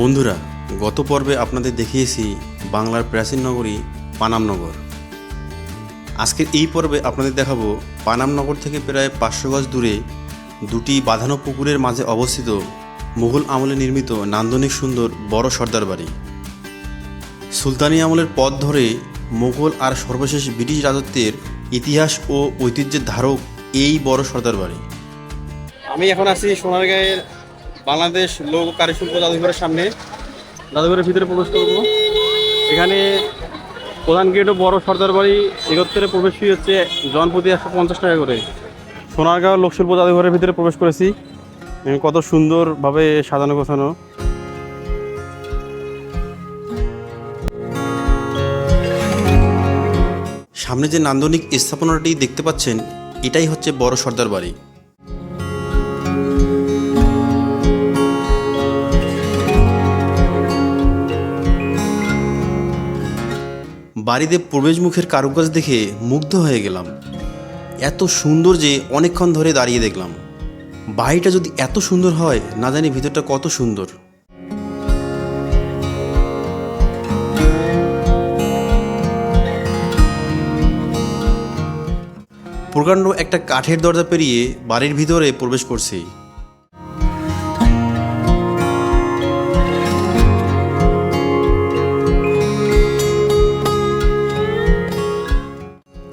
বন্ধুরা, গত পর্বে আপনাদের দেখিয়েছি বাংলার প্রাচীন নগরী পানামনগর আজকের এই পর্বে আপনাদের দেখাবো পানামনগর থেকে প্রায় পাঁচশো গজ দূরে দুটি বাঁধানো পুকুরের মাঝে অবস্থিত মুঘল আমলে নির্মিত নান্দনিক সুন্দর বড় সর্দার বাড়ি। সুলতানি আমলের পথ ধরে মোগল আর সর্বশেষ ব্রিটিশ রাজত্বের ইতিহাস ও ঐতিহ্যের ধারক এই বড় সর্দার বাড়ি। আমি এখন আছি সোনারগাঁয়ের বাংলাদেশ লোক কারিশিল্প জাদুঘরের সামনে জাদুঘরের ভিতরে প্রবেশ করব। এখানে প্রধান গেট ও বড় সর্দার বাড়ি একত্রে প্রবেশ ফি হচ্ছে জনপ্রতি একশো পঞ্চাশ টাকা করে। সোনারগাঁও লোকশিল্প জাদুঘরের ভিতরে প্রবেশ করেছি। কত সুন্দরভাবে সাজানো গোছানো। সামনে যে নান্দনিক স্থাপনাটি দেখতে পাচ্ছেন, এটাই হচ্ছে বড় সর্দার বাড়ি। বাড়িতে প্রবেশমুখের কারুকাজ দেখে মুগ্ধ হয়ে গেলাম। এত সুন্দর যে অনেকক্ষণ ধরে দাঁড়িয়ে দেখলাম। বাড়িটা যদি এত সুন্দর হয়, না জানি ভিতরটা কত সুন্দর। প্রকাণ্ড একটা কাঠের দরজা পেরিয়ে বাড়ির ভিতরে প্রবেশ করছি।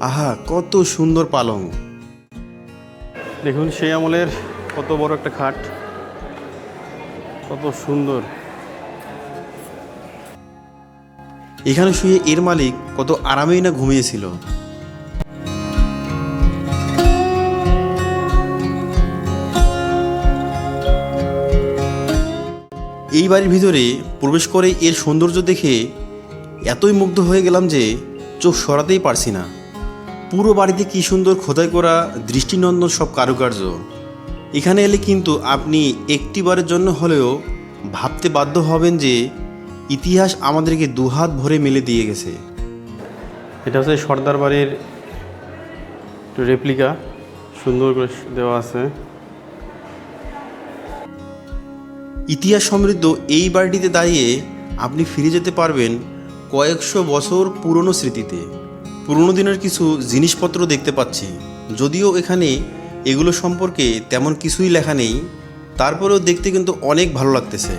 আহা কত সুন্দর পালং। দেখুন সেই আমলের কত বড় একটা খাট। কত সুন্দর। এখানে শুয়ে এর মালিক কত আরামেই না ঘুমিয়েছিল। এই বাড়ির ভিতরে প্রবেশ করে এর সৌন্দর্য দেখে এতই মুগ্ধ হয়ে গেলাম যে চোখ সরাতেই পারছি না। পুরো বাড়িতে কি সুন্দর খোদাই করা দৃষ্টিনন্দন সব কারুকার্য? এখানে এলে কিন্তু আপনি একটিবারের জন্য হলেও ভাবতে বাধ্য হবেন যে ইতিহাস আমাদেরকে দুহাত ভরে মেলে দিয়ে গেছে। এটা হচ্ছে সর্দার বাড়ির রেপ্লিকা সুন্দর করে দেওয়া আছে। ইতিহাস সমৃদ্ধ এই বাড়িটিতে দাঁড়িয়ে আপনি ফিরে যেতে পারবেন কয়েকশো বছর পুরনো স্মৃতিতে। পুরনো দিনের কিছু জিনিসপত্র দেখতে পাচ্ছি। যদিও এখানে এগুলো সম্পর্কে তেমন কিছুই লেখা নেই, তারপরেও দেখতে কিন্তু অনেক ভালো লাগতেছে।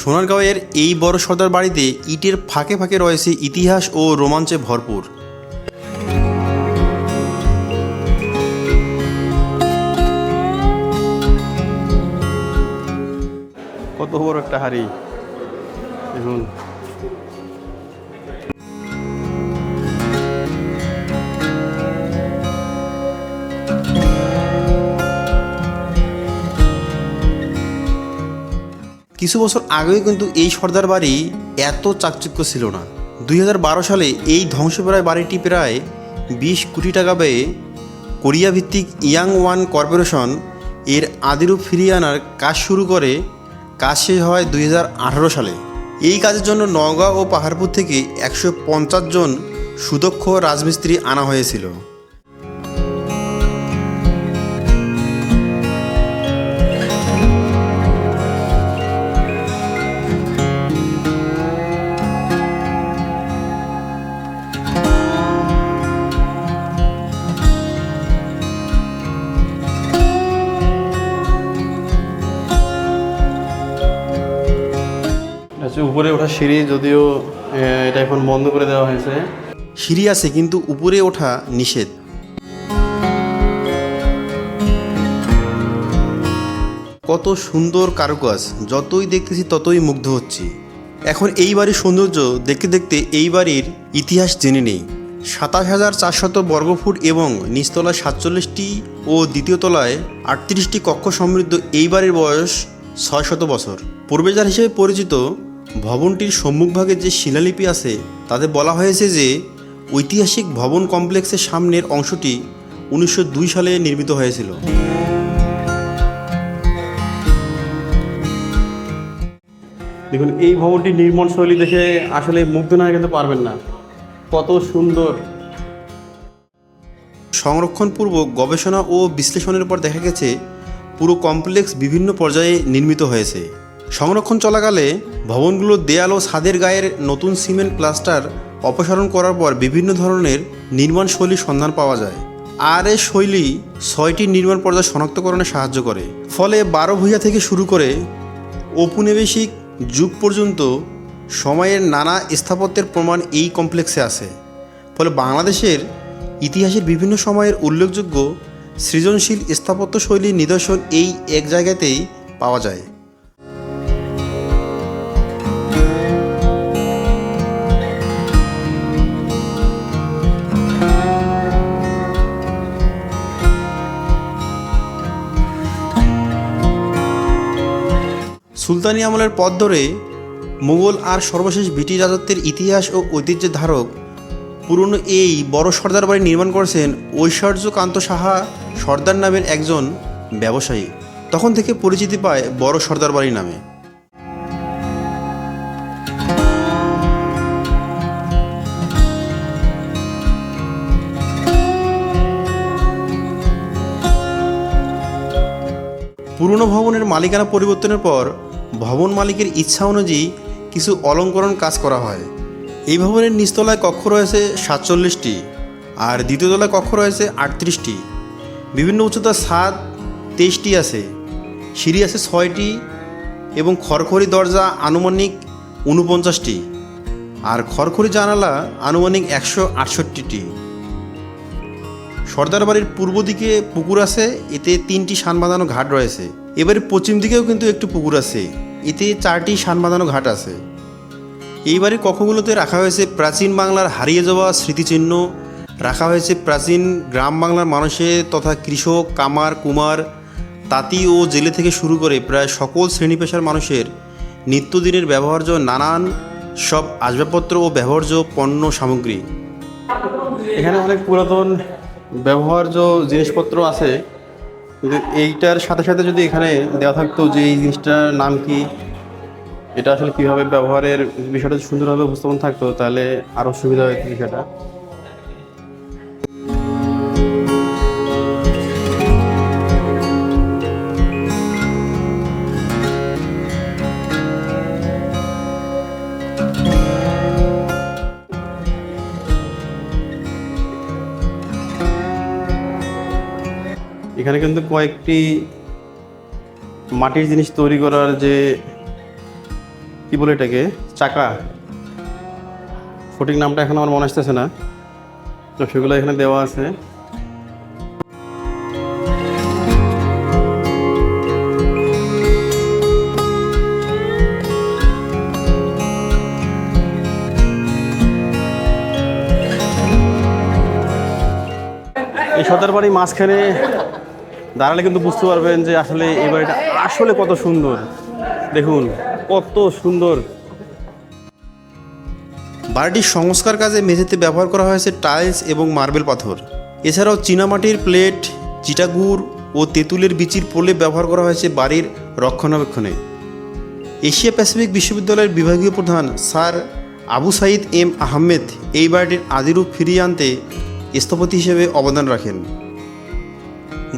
সোনারগাঁওয়ের এই বড় সর্দার বাড়িতে ইটের ফাঁকে ফাঁকে রয়েছে ইতিহাস ও রোমাঞ্চে ভরপুর। একটা দেখুন। কিছু বছর আগেও কিন্তু এই সর্দার বাড়ি এত চাকচিক্য ছিল না। দুই হাজার বারো সালে এই ধ্বংসপ্রায় বাড়িটি প্রায় বিশ কোটি টাকা ব্যয়ে কোরিয়া ভিত্তিক ইয়াং ওয়ান কর্পোরেশন এর আদিরূপ ফিরিয়ে আনার কাজ শুরু করে কাজ শেষ হয় দুই হাজার আঠারো সালে। এই কাজের জন্য নওগাঁ ও পাহাড়পুর থেকে একশো পঞ্চাশ জন সুদক্ষ রাজমিস্ত্রি আনা হয়েছিল। হচ্ছে উপরে ওঠা সিঁড়ি, যদিও এটা এখন বন্ধ করে দেওয়া হয়েছে। সিঁড়ি আছে, কিন্তু উপরে ওঠা নিষেধ। কত সুন্দর কারুকাজ, যতই দেখতেছি ততই মুগ্ধ হচ্ছি। এখন এই বাড়ির সৌন্দর্য দেখতে দেখতে এই বাড়ির ইতিহাস জেনে নেই। সাতাশ হাজার চারশত বর্গফুট এবং নিচতলায় সাতচল্লিশটি ও দ্বিতীয় তলায় আটত্রিশটি কক্ষ সমৃদ্ধ এই বাড়ির বয়স ছয় শত বছর। প্রবেশদ্বার হিসেবে পরিচিত ভবনটির সম্মুখভাগে যে শিলালিপি আছে তাতে বলা হয়েছে যে ঐতিহাসিক ভবন কমপ্লেক্সের সামনের অংশটি উনিশশো দুই সালে নির্মিত হয়েছিল। দেখুন এই ভবনটির নির্মাণ শৈলী দেখে আসলে মুগ্ধ না কিন্তু পারবেন না। কত সুন্দর। সংরক্ষণপূর্বক গবেষণা ও বিশ্লেষণের পর দেখা গেছে পুরো কমপ্লেক্স বিভিন্ন পর্যায়ে নির্মিত হয়েছে। সংরক্ষণ চলাকালে ভবনগুলোর দেয়াল ও ছাদের গায়ের নতুন সিমেন্ট প্লাস্টার অপসারণ করার পর বিভিন্ন ধরনের নির্মাণ শৈলীর সন্ধান পাওয়া যায়। আর এই শৈলী ছয়টি নির্মাণ পর্যায় শনাক্তকরণে সাহায্য করে। ফলে বারো ভূঁইয়া থেকে শুরু করে ঔপনিবেশিক যুগ পর্যন্ত সময়ের নানা স্থাপত্যের প্রমাণ এই কমপ্লেক্সে আছে। ফলে বাংলাদেশের ইতিহাসের বিভিন্ন সময়ের উল্লেখযোগ্য সৃজনশীল স্থাপত্য শৈলীর নিদর্শন এই এক জায়গাতেই পাওয়া যায়। সুলতানি আমলের পথ ধরে মুঘল আর সর্বশেষ ব্রিটিশ রাজত্বের ইতিহাস ও ঐতিহ্যের ধারক পুরনো এই বড় সর্দার বাড়ি নির্মাণ করেছেন ঐশ্বর্যকান্ত সাহা সর্দার নামের একজন ব্যবসায়ী। তখন থেকে পরিচিতি পায় বড় সর্দার বাড়ি নামে। পুরনো ভবনের মালিকানা পরিবর্তনের পর ভবন মালিকের ইচ্ছা অনুযায়ী কিছু অলঙ্করণ কাজ করা হয়। এই ভবনের নিচতলায় কক্ষ রয়েছে সাতচল্লিশটি আর দ্বিতীয় তলায় কক্ষ রয়েছে আটত্রিশটি। বিভিন্ন উচ্চতার ছাদ তেইশটি আছে, সিঁড়ি আছে ছয়টি এবং খড়খড়ি দরজা আনুমানিক উনপঞ্চাশটি আর খড়খড়ি জানালা আনুমানিক একশো আটষট্টিটি। সর্দার বাড়ির পূর্ব দিকে পুকুর আছে, এতে তিনটি সান বাঁধানো ঘাট রয়েছে। এবারে পশ্চিম দিকেও কিন্তু একটু পুকুর আছে। এতে চারটি সান বাঁধানো ঘাট আছে। এই বাড়ির কক্ষগুলোতে রাখা হয়েছে প্রাচীন বাংলার হারিয়ে যাওয়া স্মৃতিচিহ্ন। রাখা হয়েছে প্রাচীন গ্রাম বাংলার মানুষের তথা কৃষক, কামার, কুমার, তাঁতি ও জেলে থেকে শুরু করে প্রায় সকল শ্রেণি পেশার মানুষের নিত্যদিনের ব্যবহার্য নানান সব আসবাবপত্র ও ব্যবহার্য পণ্য সামগ্রী। এখানে অনেক পুরাতন ব্যবহার্য জিনিসপত্র আছে। কিন্তু এইটার সাথে সাথে যদি এখানে দেওয়া থাকতো যে এই জিনিসটার নাম কি, এটা আসলে কীভাবে ব্যবহারের বিষয়টা সুন্দরভাবে উপস্থাপন থাকতো, তাহলে আরও সুবিধা হতো বিষয়টা। এখানে কিন্তু কয়েকটি মাটির জিনিস তৈরি করার যে, কি বলে এটাকে, চাকা। সঠিক নামটা এখন আমার মনে আসতেছে না। তো সেগুলো এখানে দেওয়া আছে। এই সর্দার বাড়ি মাঝখানে দাঁড়ালে কিন্তু বুঝতে পারবেন যে আসলে এই বাড়িটা আসলে কত সুন্দর। দেখুন, কত সুন্দর। বাড়িটির সংস্কার কাজে মেঝেতে ব্যবহার করা হয়েছে টাইলস এবং মার্বেল পাথর। এছাড়াও চীনামাটির প্লেট, চিটাগুড় ও তেঁতুলের বিচির প্রলেপ ব্যবহার করা হয়েছে বাড়ির রক্ষণাবেক্ষণে। এশিয়া প্যাসিফিক বিশ্ববিদ্যালয়ের বিভাগীয় প্রধান স্যার আবু সাইদ এম আহমেদ এই বাড়িটির আদিরূপ ফিরিয়ে আনতে স্থপতি হিসেবে অবদান রাখেন।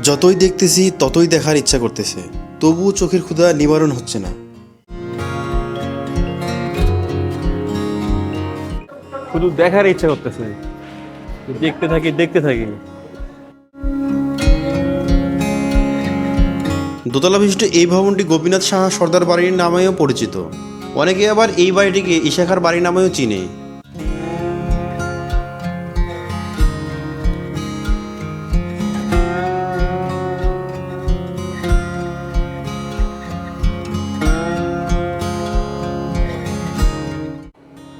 যতই দেখতেছি ততই দেখার ইচ্ছা করতেছে। তবুও চোখের ক্ষুধা নিবারণ হচ্ছে না। শুধু দেখার ইচ্ছা করতেছে। দেখতে থাকি দেখতে থাকি। দোতলা বিশিষ্ট এই ভবনটি গোপীনাথ সাহা সর্দার বাড়ির নামেও পরিচিত। অনেকে আবার এই বাড়িটিকে ইশাখার বাড়ি নামেও চিনে।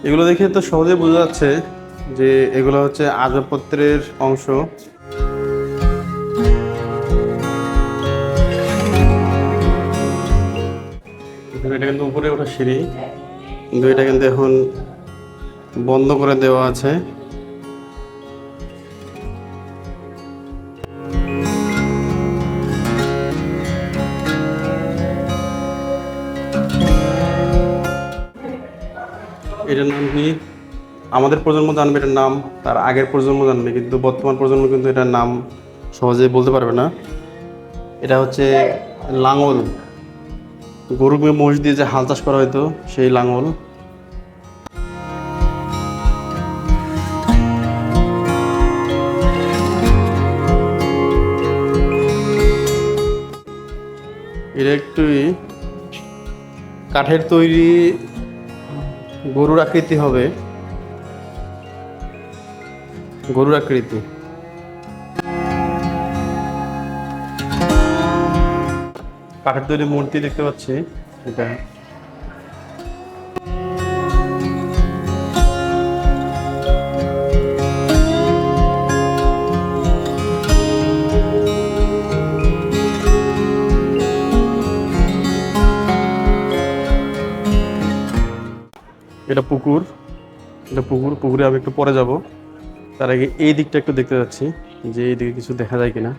এগুলো দেখে তো সহজে বোঝা যাচ্ছে যে এগুলো হচ্ছে আসবাবপত্রের অংশ। এটা কিন্তু উপরে ওঠা সিঁড়ি। কিন্তু এটা কিন্তু এখন বন্ধ করে দেওয়া আছে। কি আমাদের প্রজন্ম জানবে এটার নাম, তার আগের প্রজন্ম জানবে, কিন্তু বর্তমান প্রজন্ম কিন্তু এটার নাম সহজে বলতে পারবে না। এটা হচ্ছে লাঙল। গরু মহিষ দিয়ে যে হাল চাষ করা হতো সেই লাঙল। এটা একটুই কাঠের তৈরি গরুর আকৃতি হবে। গরুর আকৃতি। কাঠের তৈরি মূর্তি দেখতে পাচ্ছি। এটা এটা পুকুর। এটা পুকুর, পুকুরে আমি একটু পরে যাব। তার আগে এই দিকটা একটু দেখতে যাচ্ছি যে এই দিকে কিছু দেখা যায় কিনা।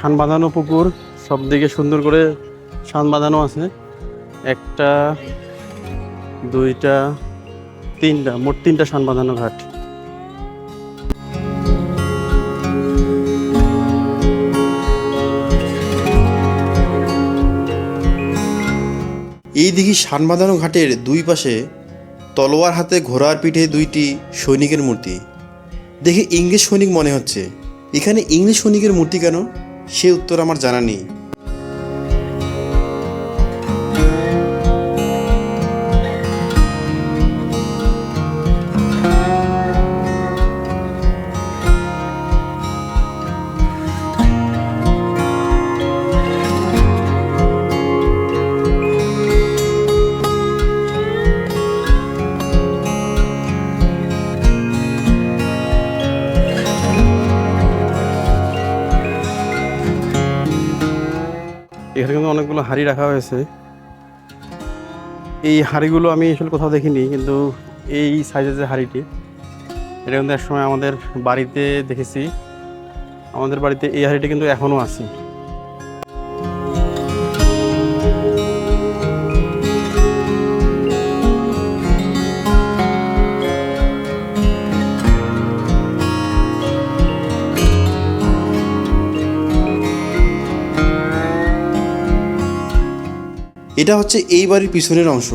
শান বাঁধানো পুকুর, সব দিকে সুন্দর করে শান বাঁধানো আছে। একটা, দুইটা, তিনটা, মোট তিনটা শান বাঁধানো ঘাট। এই দিঘি শান বাঁধানো ঘাটের দুই পাশে তলোয়ার হাতে ঘোড়ার পিঠে দুইটি সৈনিকের মূর্তি। দেখে ইংলিশ সৈনিক মনে হচ্ছে। এখানে ইংলিশ সৈনিকের মূর্তি কেন? সে উত্তর আমার জানা নেই। এখানে কিন্তু অনেকগুলো হাঁড়ি রাখা হয়েছে। এই হাঁড়িগুলো আমি আসলে কোথাও দেখিনি, কিন্তু এই সাইজের যে হাঁড়িটি, এটা কিন্তু একসময় আমাদের বাড়িতে দেখেছি। আমাদের বাড়িতে এই হাড়িটি কিন্তু এখনও আছে। এটা হচ্ছে এই বাড়ির পিছনের অংশ।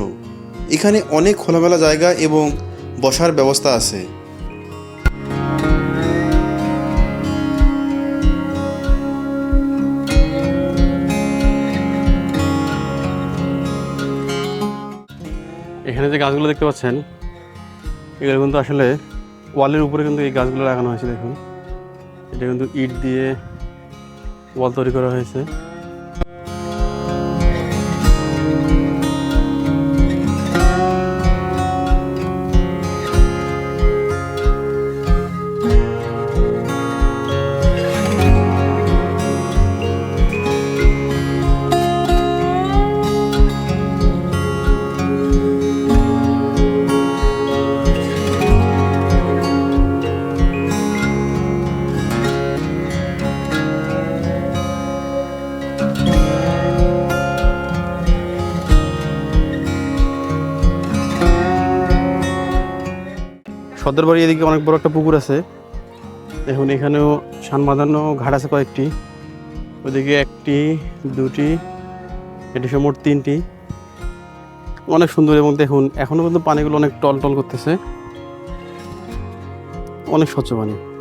এখানে অনেক খোলামেলা জায়গা এবং বসার ব্যবস্থা আছে। এখানে যে গাছগুলো দেখতে পাচ্ছেন, এগুলো কিন্তু আসলে ওয়ালের উপরে কিন্তু এই গাছগুলো লাগানো হয়েছে, দেখুন। এটা কিন্তু ইট দিয়ে ওয়াল তৈরি করা হয়েছে। সর্দার বাড়ি এদিকে অনেক বড় একটা পুকুর আছে। দেখুন এখানেও সান বাঁধানো ঘাট আছে কয়েকটি। ওদিকে একটি, দুটি, এটি সব মোট তিনটি। অনেক সুন্দর এবং দেখুন এখনও পর্যন্ত পানিগুলো অনেক টল টল করতেছে। অনেক স্বচ্ছ পানি।